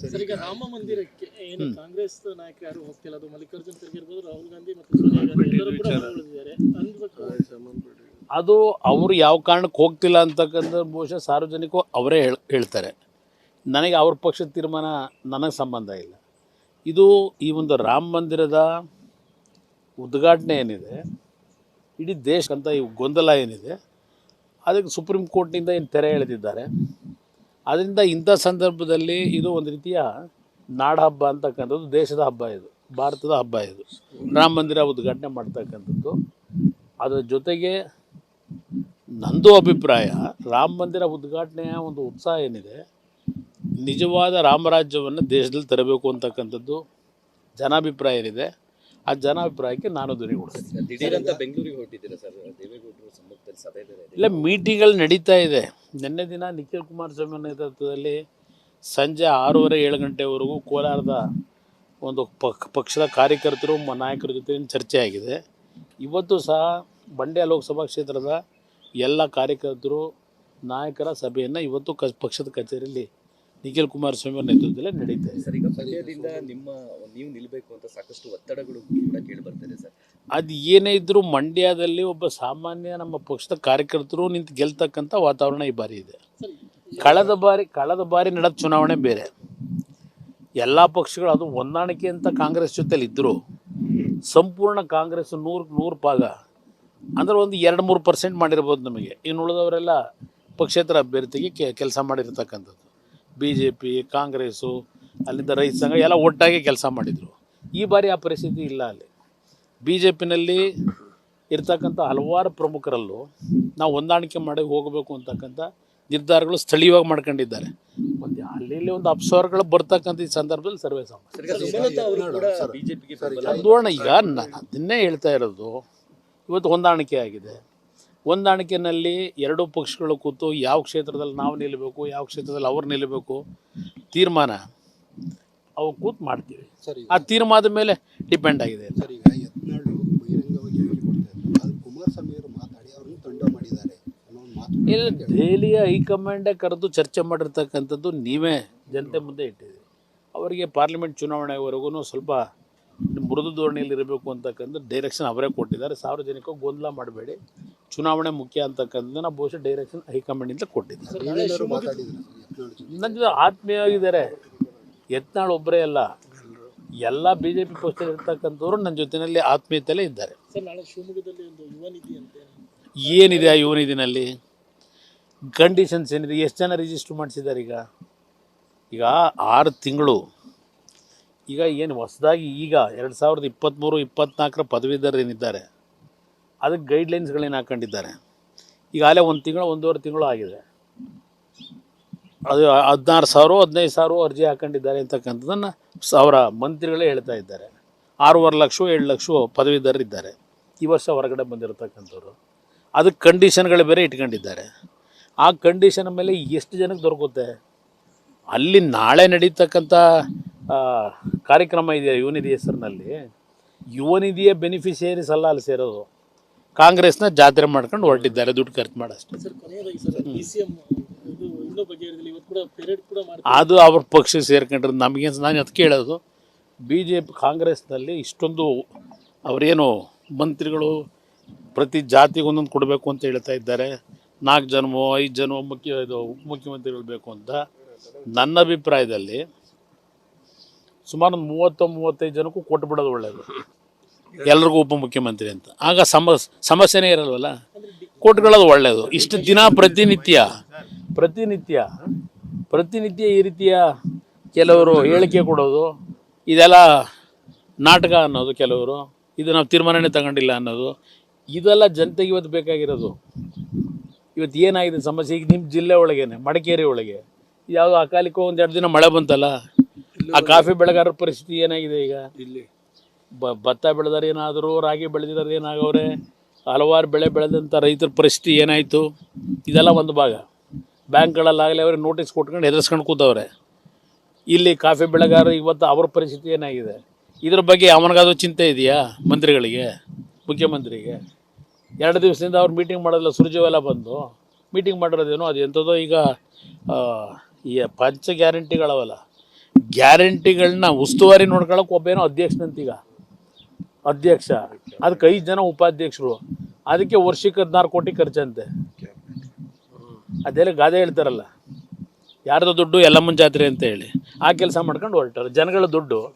Sir ಈಗ ರಾಮ ಮಂದಿರಕ್ಕೆ ಏನು ಕಾಂಗ್ರೆಸ್ ನಾಯಕರು ಯಾರು ಹೋಗ್ತಿಲ್ಲ? ಅದು ಮಲ್ಲಿಕಾರ್ಜುನ್ ಖರ್ಗೆ ಇರ್ಬೋದು ರಾಹುಲ್ ಗಾಂಧಿ ಮತ್ತು ಸೋನಿಯಾ ಗಾಂಧಿ ಎಲ್ಲರೂ ಕೂಡ ಅದು ಅವರು ಯಾವ ಕಾರಣಕ್ಕೆ ಹೋಗ್ತಿಲ್ಲ ಅಂತಕ್ಕಂಥ ಬಹುಶಃ ಸಾರ್ವಜನಿಕರು ಅವರೇ ಹೇಳ್ ಹೇಳ್ತಾರೆ. ನನಗೆ ಅವ್ರ ಪಕ್ಷದ ತೀರ್ಮಾನ ನನಗೆ ಸಂಬಂಧ ಇಲ್ಲ. ಇದು ಈ ಒಂದು ರಾಮ ಮಂದಿರದ ಉದ್ಘಾಟನೆ ಏನಿದೆ ಇಡೀ ದೇಶಕ್ಕಂತ ಈ ಗೊಂದಲ ಏನಿದೆ ಅದಕ್ಕೆ ಸುಪ್ರೀಂ ಕೋರ್ಟ್ನಿಂದ ಏನು ತೆರೆ ಎಳೆದಿದ್ದಾರೆ? ಅದರಿಂದ ಇಂಥ ಸಂದರ್ಭದಲ್ಲಿ ಇದು ಒಂದು ರೀತಿಯ ನಾಡ ಹಬ್ಬ ಅಂತಕ್ಕಂಥದ್ದು, ದೇಶದ ಹಬ್ಬ ಇದು, ಭಾರತದ ಹಬ್ಬ ಇದು. ರಾಮ ಮಂದಿರ ಉದ್ಘಾಟನೆ ಮಾಡ್ತಕ್ಕಂಥದ್ದು. ಅದರ ಜೊತೆಗೆ ನಂದು ಅಭಿಪ್ರಾಯ, ರಾಮ ಮಂದಿರ ಉದ್ಘಾಟನೆಯ ಒಂದು ಉತ್ಸಾಹ ಏನಿದೆ, ನಿಜವಾದ ರಾಮರಾಜ್ಯವನ್ನು ದೇಶದಲ್ಲಿ ತರಬೇಕು ಅಂತಕ್ಕಂಥದ್ದು ಜನಾಭಿಪ್ರಾಯ ಏನಿದೆ. ಆ ಜನಾಭಿಪ್ರಾಯಕ್ಕೆ ನಾನು ಕೊಡ್ತೀನಿ. ದಿಢೀರಂತ ಬೆಂಗಳೂರಿಗೆ ಹೊರಟಿದ್ದೀರಾ ಸರ್? ದೇವೇಗೌಡರು ಸಮ್ಮುಖದಲ್ಲಿ ಸಭೆ ಇಲ್ಲ ಮೀಟಿಂಗ್ಗಳು ನಡೀತಾ ಇದೆ. ನಿನ್ನೆ ದಿನ ನಿಖಿಲ್ ಕುಮಾರಸ್ವಾಮಿ ನೇತೃತ್ವದಲ್ಲಿ ಸಂಜೆ ಆರೂವರೆ ಏಳು ಗಂಟೆವರೆಗೂ ಕೋಲಾರದ ಒಂದು ಪಕ್ ಪಕ್ಷದ ಕಾರ್ಯಕರ್ತರು ನಾಯಕರ ಜೊತೆ ಚರ್ಚೆ ಆಗಿದೆ. ಇವತ್ತು ಸಹ ಬಂಡೆ ಲೋಕಸಭಾ ಕ್ಷೇತ್ರದ ಎಲ್ಲ ಕಾರ್ಯಕರ್ತರು ನಾಯಕರ ಸಭೆಯನ್ನು ಇವತ್ತು ಕ ಪಕ್ಷದ ಕಚೇರಿಯಲ್ಲಿ ನಿಖಿಲ್ ಕುಮಾರಸ್ವಾಮಿ ಅವರ ನೇತೃತ್ವದಲ್ಲಿ ನಡೀತಾ ಇದೆ. ಸರ್ ಈಗ ಪಂದ್ಯದಿಂದ ನಿಮ್ಮ ನೀವು ನಿಲ್ಲಬೇಕು ಅಂತ ಸಾಕಷ್ಟು ಒತ್ತಡಗಳು ಕೂಡ ಕೇಳಿ ಬರ್ತಿದೆ ಸರ್. ಅದು ಏನೇ ಇದ್ದರೂ ಮಂಡ್ಯದಲ್ಲಿ ಒಬ್ಬ ಸಾಮಾನ್ಯ ನಮ್ಮ ಪಕ್ಷದ ಕಾರ್ಯಕರ್ತರು ನಿಂತು ಗೆಲ್ತಕ್ಕಂಥ ವಾತಾವರಣ ಈ ಬಾರಿ ಇದೆ. ಕಳೆದ ಬಾರಿ ಕಳೆದ ಬಾರಿ ನಡೆದ ಚುನಾವಣೆ ಬೇರೆ. ಎಲ್ಲ ಪಕ್ಷಗಳು ಅದು ಹೊಂದಾಣಿಕೆ ಅಂತ ಕಾಂಗ್ರೆಸ್ ಜೊತೆಲಿ ಇದ್ದರು ಸಂಪೂರ್ಣ ಕಾಂಗ್ರೆಸ್ ನೂರು ನೂರು ಭಾಗ. ಅಂದ್ರೆ ಒಂದು ಎರಡು ಮೂರು ಪರ್ಸೆಂಟ್ ಮಾಡಿರ್ಬೋದು ನಮಗೆ. ಇನ್ನು ಉಳಿದವರೆಲ್ಲ ಪಕ್ಷೇತರ ಅಭ್ಯರ್ಥಿಗೆ ಕೆ ಕೆಲಸ ಮಾಡಿರ್ತಕ್ಕಂಥದ್ದು. ಬಿ ಜೆ ಪಿ ಕಾಂಗ್ರೆಸ್ಸು ಅಲ್ಲಿಂದ ರೈತ ಸಂಘ ಎಲ್ಲ ಒಟ್ಟಾಗಿ ಕೆಲಸ ಮಾಡಿದರು. ಈ ಬಾರಿ ಆ ಪರಿಸ್ಥಿತಿ ಇಲ್ಲ ಅಲ್ಲಿ. ಬಿ ಜೆ ಪಿನಲ್ಲಿ ಇರ್ತಕ್ಕಂಥ ಹಲವಾರು ಪ್ರಮುಖರಲ್ಲೂ ನಾವು ಹೊಂದಾಣಿಕೆ ಮಾಡಿ ಹೋಗಬೇಕು ಅಂತಕ್ಕಂಥ ನಿರ್ಧಾರಗಳು ಸ್ಥಳೀಯವಾಗಿ ಮಾಡ್ಕೊಂಡಿದ್ದಾರೆ. ಒಂದು ಅಲ್ಲಿ ಇಲ್ಲಿ ಒಂದು ಅಪ್ಸರ್ಗಳು ಬರ್ತಕ್ಕಂಥ ಈ ಸಂದರ್ಭದಲ್ಲಿ ಸರ್ವೇ ಸಾಮಾನ್ಯ. ನೋಡೋಣ ಈಗ ನಾನು ಅದನ್ನೇ ಹೇಳ್ತಾ ಇರೋದು ಇವತ್ತು ಹೊಂದಾಣಿಕೆ ಆಗಿದೆ. ಹೊಂದಾಣಿಕೆಯಲ್ಲಿ ಎರಡೂ ಪಕ್ಷಗಳು ಕೂತು ಯಾವ ಕ್ಷೇತ್ರದಲ್ಲಿ ನಾವು ನಿಲ್ಲಬೇಕು ಯಾವ ಕ್ಷೇತ್ರದಲ್ಲಿ ಅವ್ರು ನಿಲ್ಲಬೇಕು ತೀರ್ಮಾನ ಅವು ಕೂತು ಮಾಡ್ತೀವಿ. ಸರಿ. ಆ ತೀರ್ಮಾನದ ಮೇಲೆ ಡಿಪೆಂಡ್ ಆಗಿದೆ. ಸರ್ ಈಗ ಯತ್ನಾಳು ಬಹಿರಂಗವಾಗಿ ಕುಮಾರಸ್ವಾಮಿ ಅವರು ಮಾತಾಡಿ ಅವರನ್ನು ತಂಡ ಮಾಡಿದ್ದಾರೆ ಅನ್ನೋ ಒಂದು ಮಾತು ಇಲ್ಲ ದೆಹಲಿಯ ಹೈಕಮಾಂಡೇ ಕರೆದು ಚರ್ಚೆ ಮಾಡಿರ್ತಕ್ಕಂಥದ್ದು ನೀವೇ ಜನತೆ ಮುಂದೆ ಇಟ್ಟಿದ್ದೀರಿ. ಅವರಿಗೆ ಪಾರ್ಲಿಮೆಂಟ್ ಚುನಾವಣೆವರೆಗೂ ಸ್ವಲ್ಪ ಮೃದು ಧೋರಣೆಯಲ್ಲಿ ಇರಬೇಕು ಅಂತಕ್ಕಂಥ ಡೈರೆಕ್ಷನ್ ಅವರೇ ಕೊಟ್ಟಿದ್ದಾರೆ. ಸಾರ್ವಜನಿಕ ಗೊಂದಲ ಮಾಡಬೇಡಿ. ಚುನಾವಣೆ ಮುಖ್ಯ ಅಂತಕ್ಕಂಥದ್ದನ್ನ ಬಹುಶಃ ಡೈರೆಕ್ಷನ್ ಹೈಕಮಾಂಡ್ ಇಂದ ಜೊತೆ ನನ್ನ ಜೊತೆ ಆತ್ಮೀಯವಾಗಿದ್ದಾರೆ. ಯತ್ನಾಳ್ ಒಬ್ಬರೇ ಅಲ್ಲ. ಎಲ್ಲ ಬಿ ಜೆ ಪಿ ಪಕ್ಷದಲ್ಲಿ ಇರ್ತಕ್ಕಂಥವ್ರು ನನ್ನ ಜೊತೆಯಲ್ಲಿ ಆತ್ಮೀಯತೆಯಲ್ಲೇ ಇದ್ದಾರೆ. ಏನಿದೆ ಆ ಯುವನಿಧಿನಲ್ಲಿ ಕಂಡೀಷನ್ಸ್ ಏನಿದೆ? ಎಷ್ಟು ಜನ ರಿಜಿಸ್ಟರ್ ಮಾಡಿಸಿದ್ದಾರೆ ಈಗ? ಈಗ ಆರು ತಿಂಗಳು. ಈಗ ಏನು ಹೊಸದಾಗಿ ಈಗ ಎರಡು ಸಾವಿರದ ಇಪ್ಪತ್ತ್ಮೂರು ಇಪ್ಪತ್ತ್ನಾಲ್ಕರ ಪದವೀಧರರು ಏನಿದ್ದಾರೆ ಅದಕ್ಕೆ ಗೈಡ್ಲೈನ್ಸ್ಗಳೇನು ಹಾಕೊಂಡಿದ್ದಾರೆ. ಈಗಾಗಲೇ ಒಂದು ತಿಂಗಳು, ಒಂದೂವರೆ ತಿಂಗಳು ಆಗಿದೆ. ಅದು ಹದಿನಾರು ಸಾವಿರ, ಹದಿನೈದು ಸಾವಿರ ಅರ್ಜಿ ಹಾಕೊಂಡಿದ್ದಾರೆ ಅಂತಕ್ಕಂಥದ್ದನ್ನು ಅವರ ಮಂತ್ರಿಗಳೇ ಹೇಳ್ತಾ ಇದ್ದಾರೆ. ಆರೂವರೆ ಲಕ್ಷ ಏಳು ಲಕ್ಷ ಪದವೀಧರರು ಇದ್ದಾರೆ ಈ ವರ್ಷ ಹೊರಗಡೆ ಬಂದಿರತಕ್ಕಂಥವ್ರು. ಅದಕ್ಕೆ ಕಂಡೀಷನ್ಗಳು ಬೇರೆ ಇಟ್ಕೊಂಡಿದ್ದಾರೆ. ಆ ಕಂಡೀಷನ್ ಮೇಲೆ ಎಷ್ಟು ಜನಕ್ಕೆ ದೊರಕುತ್ತೆ? ಅಲ್ಲಿ ನಾಳೆ ನಡೀತಕ್ಕಂಥ ಕಾರ್ಯಕ್ರಮ ಇದೆ ಯುವನಿಧಿ ಹೆಸರಿನಲ್ಲಿ? ಯುವನಿಧಿಯ ಬೆನಿಫಿಷಿಯರೀಸ್ ಅಲ್ಲ ಅಲ್ಲಿ ಸೇರೋದು. ಕಾಂಗ್ರೆಸ್ನ ಜಾತ್ರೆ ಮಾಡ್ಕೊಂಡು ಹೊರಟಿದ್ದಾರೆ ದುಡ್ಡು ಖರ್ಚು ಮಾಡಷ್ಟು. ಅದು ಅವ್ರ ಪಕ್ಷ ಸೇರ್ಕೊಂಡ್ರೆ ನಮಗೆ ನಾನು ಅದು ಕೇಳೋದು ಬಿ ಜೆ ಪಿ ಕಾಂಗ್ರೆಸ್ನಲ್ಲಿ ಇಷ್ಟೊಂದು ಅವರೇನು ಮಂತ್ರಿಗಳು ಪ್ರತಿ ಜಾತಿಗೆ ಒಂದೊಂದು ಕೊಡಬೇಕು ಅಂತ ಹೇಳ್ತಾ ಇದ್ದಾರೆ. ನಾಲ್ಕು ಜನಮೋ ಐದು ಜನವೋ ಮುಖ್ಯ ಇದು ಉಪಮುಖ್ಯಮಂತ್ರಿಗಳು ಬೇಕು ಅಂತ. ನನ್ನ ಅಭಿಪ್ರಾಯದಲ್ಲಿ ಸುಮಾರು ಒಂದು ಮೂವತ್ತು ಮೂವತ್ತೈದು ಜನಕ್ಕೂ ಕೊಟ್ಬಿಡೋದು ಒಳ್ಳೆಯದು ಎಲ್ರಿಗೂ ಉಪಮುಖ್ಯಮಂತ್ರಿ ಅಂತ. ಆಗ ಸಮ ಸಮಸ್ಯೆನೇ ಇರಲ್ವಲ್ಲ? ಕೊಟ್ಕೊಳ್ಳೋದು ಒಳ್ಳೆಯದು ಇಷ್ಟು ದಿನ ಪ್ರತಿನಿತ್ಯ ಪ್ರತಿನಿತ್ಯ ಪ್ರತಿನಿತ್ಯ ಈ ರೀತಿಯ ಕೆಲವರು ಹೇಳಿಕೆ ಕೊಡೋದು ಇದೆಲ್ಲ ನಾಟಕ ಅನ್ನೋದು ಕೆಲವರು ಇದು ನಾವು ತೀರ್ಮಾನನೇ ತಗೊಂಡಿಲ್ಲ ಅನ್ನೋದು ಇದೆಲ್ಲ ಜನತೆಗೆ ಇವತ್ತು ಬೇಕಾಗಿರೋದು. ಇವತ್ತು ಏನಾಗಿದೆ ಸಮಸ್ಯೆ? ಈಗ ನಿಮ್ಮ ಜಿಲ್ಲೆ ಒಳಗೇನೆ ಮಡಿಕೇರಿ ಒಳಗೆ. ಯಾವುದೋ ಅಕಾಲಿಕ ಒಂದು ಎರಡು ದಿನ ಮಳೆ ಬಂತಲ್ಲ? ಆ ಕಾಫಿ ಬೆಳೆಗಾರರ ಪರಿಸ್ಥಿತಿ ಏನಾಗಿದೆ ಈಗ? ಇಲ್ಲಿ. ಬ ಭತ್ತ ಬೆಳೆದಾರೆ ಏನಾದರೂ, ರಾಗಿ ಬೆಳೆದಿದ್ದಾರೆ ಏನಾಗವ್ರೆ, ಹಲವಾರು ಬೆಳೆ ಬೆಳೆದಂಥ ರೈತರ ಪರಿಸ್ಥಿತಿ ಏನಾಯಿತು? ಇದೆಲ್ಲ ಒಂದು ಭಾಗ. ಬ್ಯಾಂಕ್ಗಳಲ್ಲಾಗಲಿ ಅವ್ರಿಗೆ ನೋಟಿಸ್ ಕೊಟ್ಕೊಂಡು ಹೆದರ್ಸ್ಕೊಂಡು ಕೂತವ್ರೆ. ಇಲ್ಲಿ ಕಾಫಿ ಬೆಳೆಗಾರರು ಇವತ್ತು ಅವ್ರ ಪರಿಸ್ಥಿತಿ ಏನಾಗಿದೆ? ಇದ್ರ ಬಗ್ಗೆ ಅವನಿಗಾದ್ರೂ ಚಿಂತೆ ಇದೆಯಾ ಮಂತ್ರಿಗಳಿಗೆ, ಮುಖ್ಯಮಂತ್ರಿಗೆ? ಎರಡು ದಿವಸದಿಂದ ಅವ್ರು ಮೀಟಿಂಗ್ ಮಾಡೋದಿಲ್ಲ ಸುರ್ಜುವೆಲ್ಲ ಬಂದು. ಮೀಟಿಂಗ್ ಮಾಡಿರೋದೇನೋ? ಅದು ಎಂಥದ್ದೋ ಈಗ ಈ ಪಂಚ ಗ್ಯಾರಂಟಿಗಳವಲ್ಲ. ಗ್ಯಾರಂಟಿಗಳನ್ನ ಉಸ್ತುವಾರಿ ನೋಡ್ಕೊಳಕ್ಕೆ ಒಬ್ಬೇನೋ ಅಧ್ಯಕ್ಷನಂತೀಗ. ಅಧ್ಯಕ್ಷ. ಅದಕ್ಕೆ ಐದು ಜನ ಉಪಾಧ್ಯಕ್ಷರು. ಅದಕ್ಕೆ ವರ್ಷಕ್ಕೆ ಹದಿನಾರು ಕೋಟಿ ಖರ್ಚಂತೆ. ಅದೆಲ್ಲ ಗಾದೆ ಹೇಳ್ತಾರಲ್ಲ. ಯಾರ್ದು ದುಡ್ಡು ಎಲ್ಲಮ್ಮನ ಜಾತ್ರೆ ಅಂತ ಹೇಳಿ. ಆ ಕೆಲಸ ಮಾಡ್ಕೊಂಡು ಹೊರಟಾರೆ. ಜನಗಳ ದುಡ್ಡು.